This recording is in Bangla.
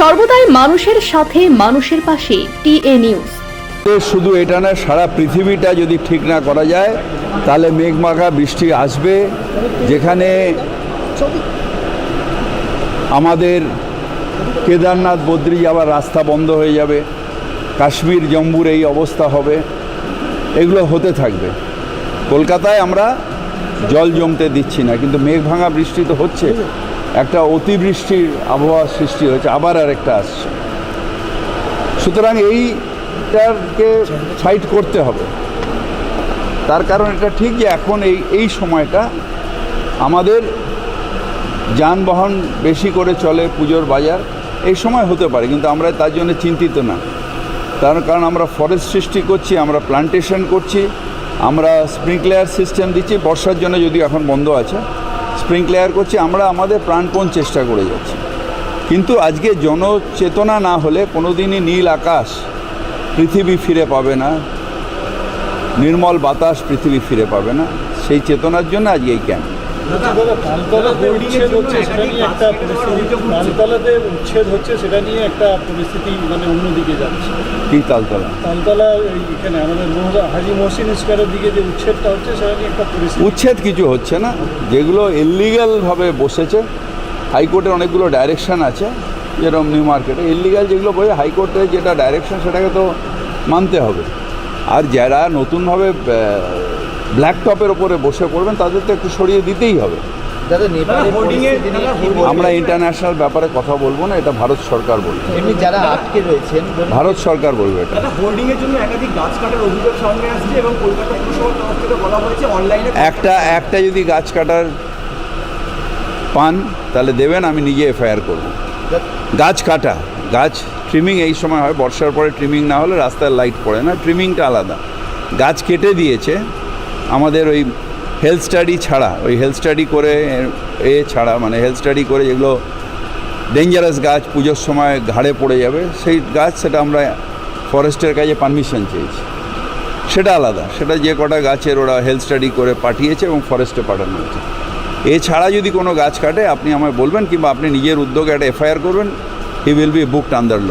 সর্বদাই মানুষের সাথে, মানুষের পাশে, টিএ নিউজ। শুধু এটা না সারা পৃথিবীটা যদি ঠিক না করা যায়, তাহলে মেঘমাখা বৃষ্টি আসবে, যেখানে আমাদের কেদারনাথ বদ্রি যাওয়ার রাস্তা বন্ধ হয়ে যাবে, কাশ্মীর জম্বুর এই অবস্থা হবে, এগুলো হতে থাকবে। কলকাতায় আমরা জল জমতে দিচ্ছি না, কিন্তু মেঘ ভাঙা বৃষ্টি তো হচ্ছে। একটা অতিবৃষ্টির আবহাওয়া সৃষ্টি হয়েছে, আবার আর একটা আসছে। সুতরাং এইটাকে সাইড করতে হবে। তার কারণ এটা ঠিক যে এখন এই এই সময়টা আমাদের যানবাহন বেশি করে চলে পুজোর বাজার, এই সময় হতে পারে, কিন্তু আমরা তার জন্য চিন্তিত না। তার কারণ আমরা ফরেস্ট সৃষ্টি করছি, আমরা প্লান্টেশন করছি, আমরা স্প্রিংক্লেয়ার সিস্টেম দিচ্ছি, বর্ষার জন্য যদি এখন বন্ধ আছে স্প্রিংক্লেয়ার করছি, আমরা আমাদের প্রাণপণ চেষ্টা করে যাচ্ছি। কিন্তু আজকে জনচেতনা না হলে কোনো দিনই নীল আকাশ পৃথিবী ফিরে পাবে না, নির্মল বাতাস পৃথিবী ফিরে পাবে না। সেই চেতনার জন্য আজকে এই ক্যাম্প তালতলাতে উচ্ছেদ হচ্ছে সেটা নিয়ে একটা পরিস্থিতি। তালতলাতে উচ্ছেদ হচ্ছে সেটা নিয়ে একটা পরিস্থিতি মানে অন্যদিকে যাচ্ছে। কি তালতলা? তালতলা এই এখানে আমাদের হাজি মহসিন স্কোয়ারের দিকে যে উচ্ছেদটা হচ্ছে সেটা নিয়ে একটা পরিস্থিতি। উচ্ছেদ কিছু হচ্ছে না। যেগুলো ইলিগালভাবে বসেছে হাইকোর্টের অনেকগুলো ডাইরেকশন আছে যেরকম নিউ মার্কেটে ইলিগাল যেগুলো বসে হাইকোর্টের যেটা ডাইরেকশন সেটাকে তো মানতে হবে। আর যারা নতুনভাবে ব্ল্যাক টপের ওপরে বসে পড়বেন তাদের তো একটু সরিয়ে দিতেই হবে। আমরা ইন্টারন্যাশনাল ব্যাপারে কথা বলব না এটা ভারত সরকার বলবে। এমনি যারা আটকে রয়েছেন ভারত সরকার বলবে এটা। হোর্ডিং এর জন্য একাধিক গাছ কাটার অভিযোগ সামনে আসছে এবং কলকাতা পুরসভার তরফ থেকে বলা হয়েছে অনলাইনে একটা একটা যদি গাছ কাটার পান তাহলে দেবেন আমি নিজে এফআইআর করব। গাছ কাটা গাছ ট্রিমিং এই সময় হয় বর্ষার পরে ট্রিমিং না হলে রাস্তায় লাইট পড়ে না ট্রিমিংটা আলাদা। গাছ কেটে দিয়েছে আমাদের ওই হেলথ স্টাডি ছাড়া, ওই হেলথ স্টাডি করে এ ছাড়া মানে হেলথ স্টাডি করে যেগুলো ডেঞ্জারাস গাছ পুজোর সময় ঘাড়ে পড়ে যাবে, সেই গাছ সেটা আমরা ফরেস্টের কাছে পারমিশন চেয়েছি। সেটা আলাদা, সেটা যে কটা গাছের ওরা হেলথ স্টাডি করে পাঠিয়েছে এবং ফরেস্টে পাঠানো হয়েছে। এছাড়া যদি কোনো গাছ কাটে, আপনি আমায় বলবেন কিংবা আপনি নিজের উদ্যোগে একটা এফআইআর করবেন he will be booked under law